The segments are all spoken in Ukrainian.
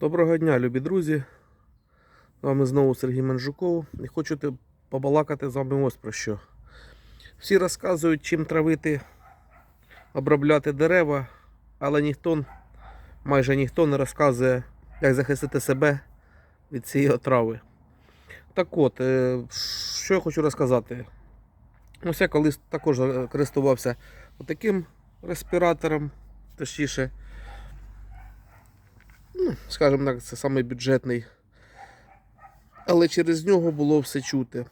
Доброго дня, любі друзі. З вами знову Сергій Манжуков. І хочу побалакати з вами ось про що. Всі розказують, чим травити, обробляти дерева, але ніхто, майже ніхто не розказує, як захистити себе від цієї отрави. Так от, е, що я хочу розказати. Ось я колись також е, користувався таким респіратором, точніше, ну, скажімо так, це самий бюджетний. Але через нього було все чути.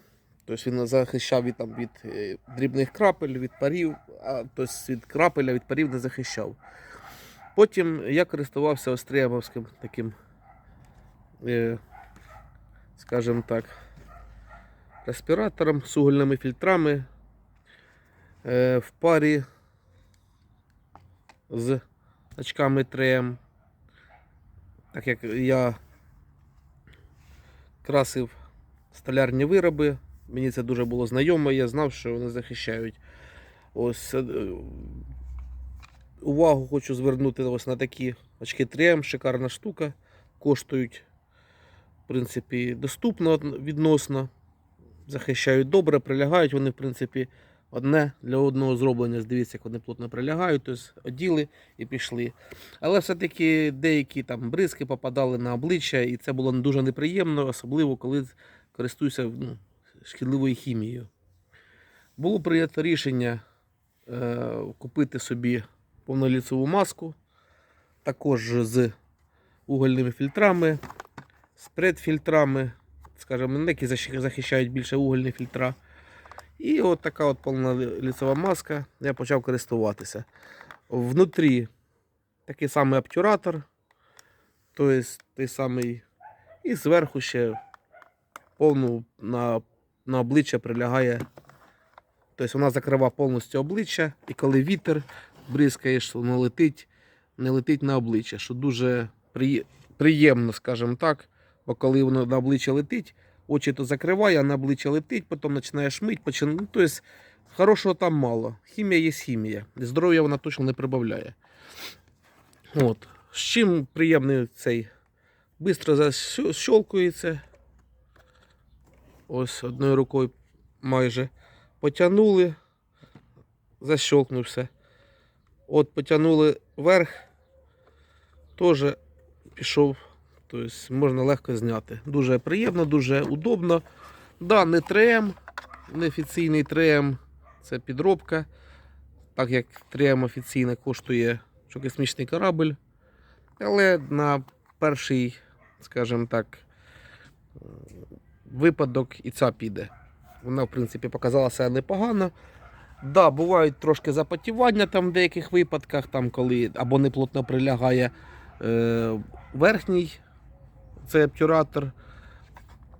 Тобто він захищав від, там, від е, дрібних крапель, від парів, а тобто від крапеля, від парів не захищав. Потім я користувався Остріямовським таким, е, скажімо так, респіратором з угольними фільтрами е, в парі з очками 3М. Так як я красив столярні вироби, мені це дуже було знайомо, я знав, що вони захищають. Ось е, увагу хочу звернути ось на такі очки 3М, шикарна штука. Коштують, в принципі, доступно відносно. Захищають добре, прилягають вони, в принципі, одне для одного зроблення. Дивіться, як вони плотно прилягають, тобто оділи і пішли. Але все-таки деякі там бризки попадали на обличчя, і це було дуже неприємно, особливо коли користуюся ну, шкідливою хімією. Було прийнято рішення е, купити собі повноліцеву маску, також з угольними фільтрами, з предфільтрами, скажімо, які захищають більше угольні фільтра. І от така от повноліцева маска, я почав користуватися. Внутрі такий самий обтюратор, тобто той самий, і зверху ще повну на, на обличчя прилягає. Тобто вона закриває повністю обличчя, і коли вітер бризкаєш, воно летить, не летить на обличчя, що дуже приємно, скажімо так. Бо коли воно на обличчя летить, очі то закриває, а на обличчя летить, потім починає шмить, починає. Ну, тобто хорошого там мало. Хімія є хімія. Здоров'я вона точно не прибавляє. От. З чим приємний цей бистро защолкується. Ось одною рукою майже потягнули, защолкнувся. От потягнули вверх, теж пішов. Тобто можна легко зняти. Дуже приємно, дуже удобно. Да, не 3М, не офіційний 3М, це підробка. Так як 3М офіційно коштує що космічний корабль. Але на перший, скажімо так, випадок і ця піде. Вона, в принципі, показала себе непогано. Да, бувають трошки запотівання там в деяких випадках, там, коли або неплотно прилягає е, верхній цей обтюратор,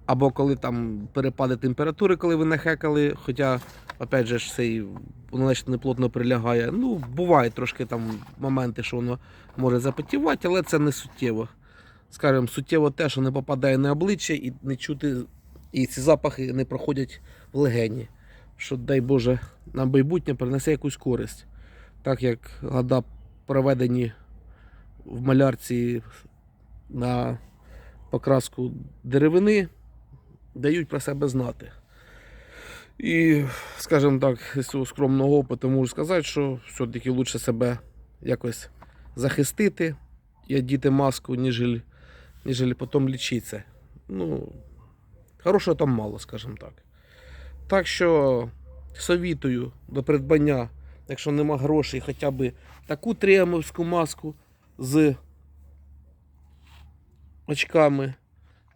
або коли там перепади температури, коли ви нахекали, хоча, опять же, цей, воно неплотно прилягає. Ну, бувають трошки там моменти, що воно може запотівати, але це не суттєво. Скажімо, суттєво те, що не попадає на обличчя і не чути, і ці запахи не проходять в легені. Що, дай Боже, на майбутнє принесе якусь користь. Так як года проведені в малярці на покраску деревини, дають про себе знати. І, скажімо так, з цього скромного опиту можу сказати, що все-таки краще себе якось захистити і одіти маску, ніж, ніж потім лічитися. Ну, хорошого там мало, скажімо так. Так що совітую до придбання, якщо нема грошей, хоча б таку триамовську маску з очками.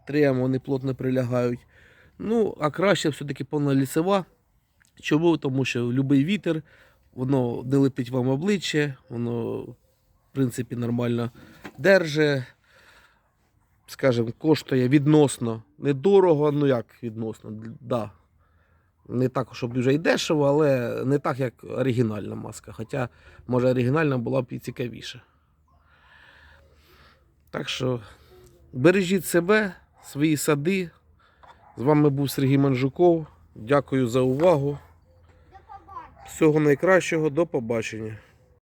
Тріам вони плотно прилягають. Ну, а краще все-таки повноліцева. Чому? Тому що будь-який вітер, воно не летить вам обличчя, воно, в принципі, нормально держить. Скажімо, коштує відносно недорого, ну як відносно, да. Не так, щоб дуже й дешево, але не так, як оригінальна маска. Хоча, може, оригінальна була б і цікавіша. Так що бережіть себе, свої сади. З вами був Сергій Манжуков. Дякую за увагу. Всього найкращого, до побачення.